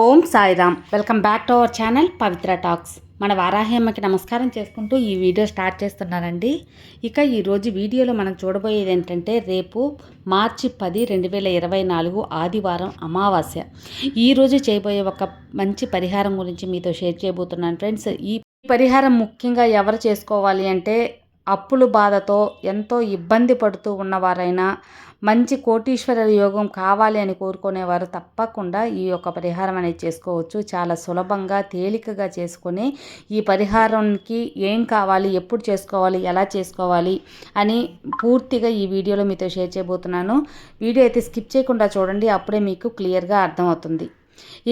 Om Sairam. Welcome back to our channel Pavitra talks. మన వారాహ్యమ్మకి నమస్కారం చేసుకుంటూ ఈ వీడియో స్టార్ట్ చేస్తున్నానండి. ఇక ఈరోజు వీడియోలో మనం చూడబోయేది ఏంటంటే రేపు మార్చి పది రెండు వేల ఇరవై నాలుగు ఆదివారం అమావాస్య. ఈరోజు చేయబోయే ఒక మంచి పరిహారం గురించి మీతో షేర్ చేయబోతున్నాను ఫ్రెండ్స్. ఈ పరిహారం ముఖ్యంగా ఎవరు చేసుకోవాలి అంటే అప్పుల బాధతో ఎంతో ఇబ్బంది పడుతూ ఉన్నవారైనా మంచి కోటీశ్వర యోగం కావాలి అని కోరుకునేవారు తప్పకుండా ఈ యొక్క పరిహారం అనేది చేసుకోవచ్చు. చాలా సులభంగా తేలికగా చేసుకొని ఈ పరిహారానికి ఏం కావాలి ఎప్పుడు చేసుకోవాలి ఎలా చేసుకోవాలి అని పూర్తిగా ఈ వీడియోలో మీతో షేర్ చేయబోతున్నాను. వీడియో అయితే స్కిప్ చేయకుండా చూడండి అప్పుడే మీకు క్లియర్గా అర్థమవుతుంది.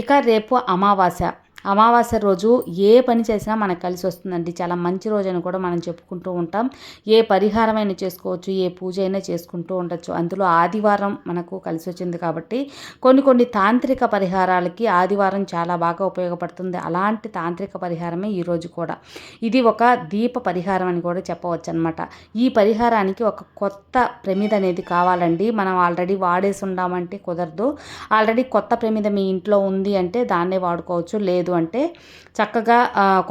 ఇక రేపు అమావాస్య. అమావాస్య రోజు ఏ పని చేసినా మనకు కలిసి వస్తుందండి. చాలా మంచి రోజు అని కూడా మనం చెప్పుకుంటూ ఉంటాం. ఏ పరిహారమైనా చేసుకోవచ్చు ఏ పూజ అయినా చేసుకుంటూ ఉండొచ్చు. అందులో ఆదివారం మనకు కలిసి వచ్చింది కాబట్టి కొన్ని కొన్ని తాంత్రిక పరిహారాలకి ఆదివారం చాలా బాగా ఉపయోగపడుతుంది. అలాంటి తాంత్రిక పరిహారమే ఈరోజు కూడా. ఇది ఒక దీప పరిహారం అని కూడా చెప్పవచ్చు అనమాట ఈ పరిహారానికి ఒక కొత్త ప్రమిద అనేది కావాలండి. మనం ఆల్రెడీ వాడేసి ఉండామంటే కుదరదు. ఆల్రెడీ కొత్త ప్రమిద మీ ఇంట్లో ఉంది అంటే దాన్నే వాడుకోవచ్చు. లేదు అంటే చక్కగా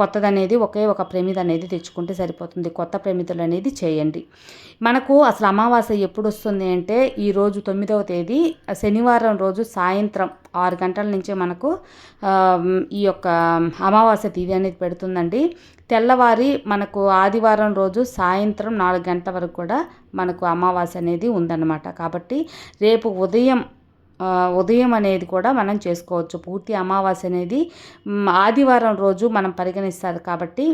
కొత్తది అనేది ఒకే ఒక ప్రమిద అనేది తెచ్చుకుంటే సరిపోతుంది. కొత్త ప్రమిదలు అనేది చేయండి. మనకు అసలు అమావాస్య ఎప్పుడు వస్తుంది అంటే ఈరోజు తొమ్మిదవ తేదీ శనివారం రోజు సాయంత్రం ఆరు గంటల నుంచే మనకు ఈ యొక్క అమావాస్య తిథి అనేది పెడుతుందండి. తెల్లవారి మనకు ఆదివారం రోజు సాయంత్రం నాలుగు గంటల వరకు కూడా మనకు అమావాస్య అనేది ఉందన్నమాట. కాబట్టి రేపు ఉదయం ఉదయం అనేది కూడా మనం చేసుకోవచ్చు. పూర్తి అమావాస్య అనేది ఆదివారం రోజు మనం పరిగణిస్తారు కాబట్టి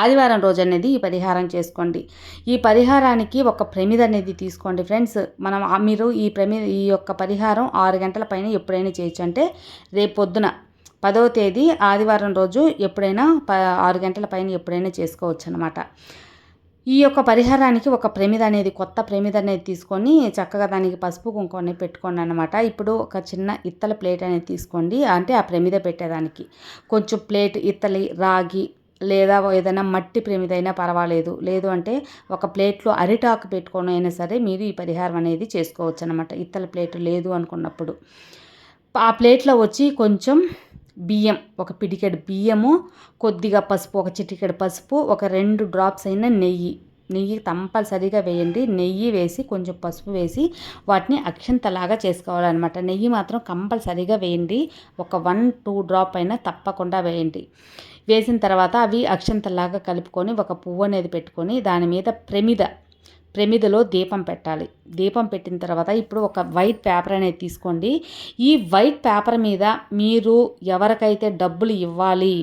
ఆదివారం రోజు అనేది ఈ పరిహారం చేసుకోండి. ఈ పరిహారానికి ఒక ప్రమిద అనేది తీసుకోండి ఫ్రెండ్స్. మనం మీరు ఈ ప్రమిద ఈ యొక్క పరిహారం ఆరు గంటల పైన ఎప్పుడైనా చేయొచ్చు. అంటే రేపు పొద్దున పదవ తేదీ ఆదివారం రోజు ఎప్పుడైనా ప ఆరు గంటల పైన ఎప్పుడైనా చేసుకోవచ్చు అనమాట ఈ యొక్క పరిహారానికి ఒక ప్రమిద అనేది కొత్త ప్రమిద అనేది తీసుకొని చక్కగా దానికి పసుపు కుంకుమ పెట్టుకోండి అనమాట ఇప్పుడు ఒక చిన్న ఇత్తల ప్లేట్ అనేది తీసుకోండి. అంటే ఆ ప్రమిద పెట్టేదానికి. కొంచెం ప్లేట్ ఇత్తలి రాగి లేదా ఏదైనా మట్టి ప్రేమిదైనా పర్వాలేదు. లేదు అంటే ఒక ప్లేట్లో అరిటాకు పెట్టుకొని అయినా సరే మీరు ఈ పరిహారం అనేది చేసుకోవచ్చు అనమాట ఇత్తల ప్లేట్ లేదు అనుకున్నప్పుడు. ఆ ప్లేట్లో వచ్చి కొంచెం బియ్యం ఒక పిడికెడు బియ్యము కొద్దిగా పసుపు ఒక చిటికెడు పసుపు ఒక రెండు డ్రాప్స్ అయిన నెయ్యి. నెయ్యి కంపల్సరీగా వేయండి. నెయ్యి వేసి కొంచెం పసుపు వేసి వాటిని అక్షంతలాగా చేసుకోవాలన్నమాట. నెయ్యి మాత్రం కంపల్సరీగా వేయండి. ఒక వన్ టూ డ్రాప్ అయినా తప్పకుండా వేయండి. వేసిన తర్వాత అవి అక్షంతలాగా కలుపుకొని ఒక పువ్వు అనేది పెట్టుకొని దాని మీద ప్రమిద ప్రమిదలో దీపం పెట్టాలి. దీపం పెట్టిన తర్వాత ఇప్పుడు ఒక వైట్ పేపర్ అనేది తీసుకోండి. ఈ వైట్ పేపర్ మీద మీరు ఎవరికైతే డబ్బులు ఇవ్వాలి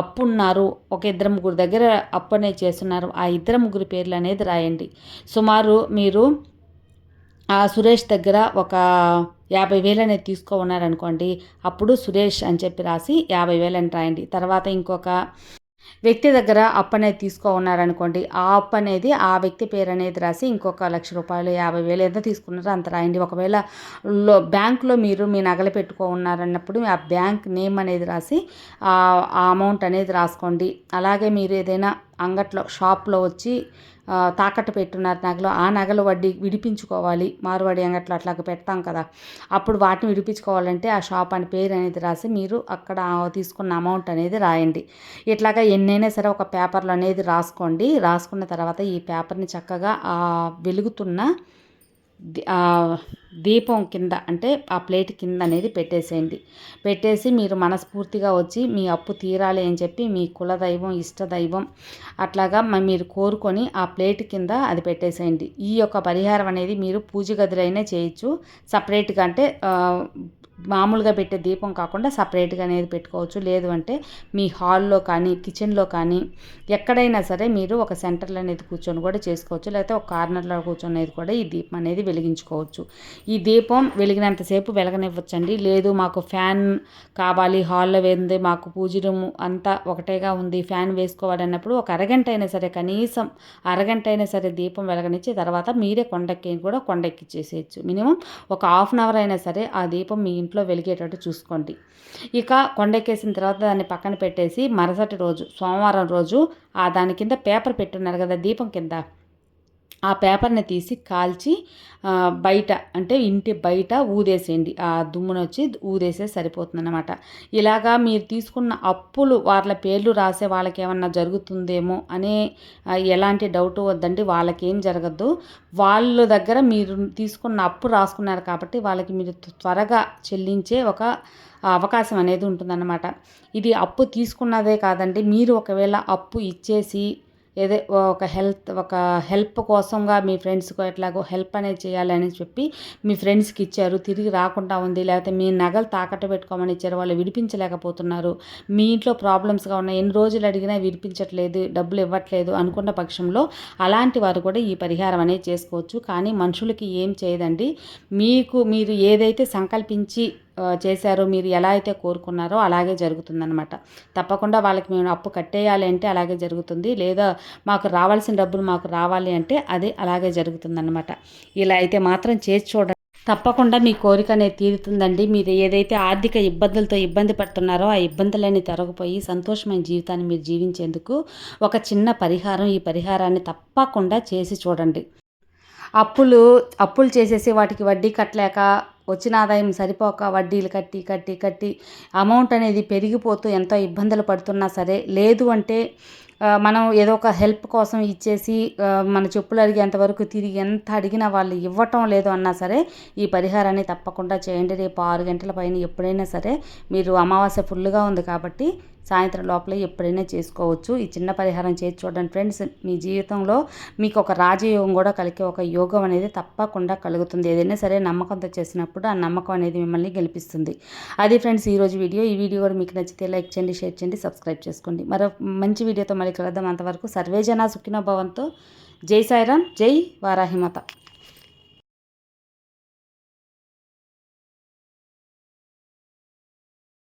అప్పున్నారు ఒక ఇద్దరు ముగ్గురు దగ్గర అప్పు అనేది చేస్తున్నారు ఆ ఇద్దరు ముగ్గురు పేర్లు అనేది రాయండి. సుమారు మీరు ఆ సురేష్ దగ్గర ఒక యాభై వేలు అనేది తీసుకో ఉన్నారనుకోండి అప్పుడు సురేష్ అని చెప్పి రాసి యాభై వేలు అని రాయండి. తర్వాత ఇంకొక వ్యక్తి దగ్గర అప్పు అనేది తీసుకో ఉన్నారనుకోండి ఆ అప్పు అనేది ఆ వ్యక్తి పేరు అనేది రాసి ఇంకొక లక్ష రూపాయలు యాభై వేలు ఎంత తీసుకున్నారో అంత రాయండి. ఒకవేళ లో బ్యాంకులో మీరు మీ నగలు పెట్టుకో ఉన్నారన్నప్పుడు ఆ బ్యాంక్ నేమ్ అనేది రాసి ఆ అమౌంట్ అనేది రాసుకోండి. అలాగే మీరు ఏదైనా అంగట్లో షాప్లో వచ్చి తాకట్టు పెట్టున్నారు నగలు. ఆ నగలు వడ్డీ విడిపించుకోవాలి. మార్వాడి అంగట్లో అట్లాగ పెడతాం కదా. అప్పుడు వాటిని విడిపించుకోవాలంటే ఆ షాప్ అని పేరు అనేది రాసి మీరు అక్కడ తీసుకున్న అమౌంట్ అనేది రాయండి. ఇట్లాగా ఎన్నైనా సరే ఒక పేపర్లో అనేది రాసుకోండి. రాసుకున్న తర్వాత ఈ పేపర్ని చక్కగా వెలుగుతున్న దీపం కింద అంటే ఆ ప్లేట్ కింద అనేది పెట్టేసేయండి. పెట్టేసి మీరు మనస్ఫూర్తిగా వచ్చి మీ అప్పు తీరాలి అని చెప్పి మీ కులదైవం ఇష్టదైవం అట్లాగా మీరు కోరుకొని ఆ ప్లేట్ కింద అది పెట్టేసేయండి. ఈ యొక్క పరిహారం అనేది మీరు పూజ గదిలైనా చేయొచ్చు. సపరేట్గా అంటే మామూలుగా పెట్టే దీపం కాకుండా సపరేట్గా అనేది పెట్టుకోవచ్చు. లేదు అంటే మీ హాల్లో కానీ కిచెన్లో కానీ ఎక్కడైనా సరే మీరు ఒక సెంటర్లో అనేది కూర్చొని కూడా చేసుకోవచ్చు. లేకపోతే ఒక కార్నర్లో కూర్చొనేది కూడా ఈ దీపం అనేది వెలిగించుకోవచ్చు. ఈ దీపం వెలిగినంతసేపు వెలగనివ్వచ్చండి. లేదు మాకు ఫ్యాన్ కావాలి హాల్లో వేంది మాకు పూజ రూమ్ అంతా ఒకటేగా ఉంది ఫ్యాన్ వేసుకోవాలన్నప్పుడు ఒక అరగంట అయినా సరే కనీసం అరగంట అయినా సరే దీపం వెలగనిచ్చి తర్వాత మీరే కొండెక్కి కూడా కొండెక్కిచ్చేసేయచ్చు. మినిమం ఒక హాఫ్ అన్ అవర్ అయినా సరే ఆ దీపం మీ ఇంట్లో ఇంట్లో వెలిగేటట్టు చూసుకోండి. ఇక కొండెక్కేసిన తర్వాత దాన్ని పక్కన పెట్టేసి మరుసటి రోజు సోమవారం రోజు ఆ దాని కింద పేపర్ పెట్టున్నారు కదా దీపం కింద. ఆ పేపర్ని తీసి కాల్చి బయట అంటే ఇంటి బయట ఊదేసేయండి. ఆ దుమ్మును వచ్చి ఊదేసే సరిపోతుందన్నమాట. ఇలాగా మీరు తీసుకున్న అప్పులు వాళ్ళ పేర్లు రాసే వాళ్ళకి ఏమన్నా జరుగుతుందేమో అనే ఎలాంటి డౌట్ వద్దండి. వాళ్ళకేం జరగద్దు. వాళ్ళ దగ్గర మీరు తీసుకున్న అప్పు రాసుకున్నారు కాబట్టి వాళ్ళకి మీరు త్వరగా చెల్లించే ఒక అవకాశం అనేది ఉంటుందన్నమాట. ఇది అప్పు తీసుకున్నదే కాదండి. మీరు ఒకవేళ అప్పు ఇచ్చేసి ఏదో ఒక హెల్త్ ఒక హెల్ప్ కోసంగా మీ ఫ్రెండ్స్కి ఎట్లాగో హెల్ప్ అనేది చేయాలని చెప్పి మీ ఫ్రెండ్స్కి ఇచ్చారు. తిరిగి రాకుండా ఉంది. లేకపోతే మీ నగలు తాకట్టు పెట్టుకోమని ఇచ్చారు. వాళ్ళు విడిపించలేకపోతున్నారు. మీ ఇంట్లో ప్రాబ్లమ్స్గా ఉన్నాయి. ఎన్ని రోజులు అడిగినా విడిపించట్లేదు. డబ్బులు ఇవ్వట్లేదు అనుకున్న పక్షంలో అలాంటి వారు కూడా ఈ పరిహారం అనేది చేసుకోవచ్చు. కానీ మనుషులకి ఏం చేయదండి? మీకు మీరు ఏదైతే సంకల్పించి చేశారో మీరు ఎలా అయితే కోరుకున్నారో అలాగే జరుగుతుందనమాట తప్పకుండా వాళ్ళకి మేము అప్పు కట్టేయాలి అంటే అలాగే జరుగుతుంది. లేదా మాకు రావాల్సిన డబ్బులు మాకు రావాలి అంటే అది అలాగే జరుగుతుందనమాట ఇలా అయితే మాత్రం చేసి చూడండి. తప్పకుండా మీ కోరిక అనేది తీరుతుందండి. మీరు ఏదైతే ఆర్థిక ఇబ్బందులతో ఇబ్బంది పడుతున్నారో ఆ ఇబ్బందులన్నీ తొలగిపోయి సంతోషమైన జీవితాన్ని మీరు జీవించేందుకు ఒక చిన్న పరిహారం ఈ పరిహారాన్ని తప్పకుండా చేసి చూడండి. అప్పులు అప్పులు చేసేసి వాటికి వడ్డీ కట్టలేక వచ్చిన ఆదాయం సరిపోక వడ్డీలు కట్టి కట్టి కట్టి అమౌంట్ అనేది పెరిగిపోతూ ఎంతో ఇబ్బందులు పడుతున్నా సరే లేదు అంటే మనం ఏదో ఒక హెల్ప్ కోసం ఇచ్చేసి మన చెప్పులు అడిగేంత వరకు తిరిగి ఎంత అడిగినా వాళ్ళు ఇవ్వటం లేదు అన్నా సరే ఈ పరిహారాన్ని తప్పకుండా చేయండి. రేపు ఆరు గంటల పైన ఎప్పుడైనా సరే మీరు అమావాస్య ఫుల్గా ఉంది కాబట్టి సాయంత్రం లోపల ఎప్పుడైనా చేసుకోవచ్చు. ఈ చిన్న పరిహారం చేసి చూడండి ఫ్రెండ్స్ మీ జీవితంలో మీకు ఒక రాజయోగం కూడా కలిగే ఒక యోగం అనేది తప్పకుండా కలుగుతుంది. ఏదైనా సరే నమ్మకంతో చేసినప్పుడు ఆ నమ్మకం అనేది మిమ్మల్ని గెలిపిస్తుంది. అది ఫ్రెండ్స్ ఈరోజు వీడియో. ఈ వీడియో కూడా మీకు నచ్చితే లైక్ చేయండి షేర్ చేయండి సబ్స్క్రైబ్ చేసుకోండి. మరో మంచి వీడియోతో మళ్ళీ కలుద్దాం. అంతవరకు సర్వేజన సుఖినోభవంతో జై సాయిరామ్ జై వారాహిమాత.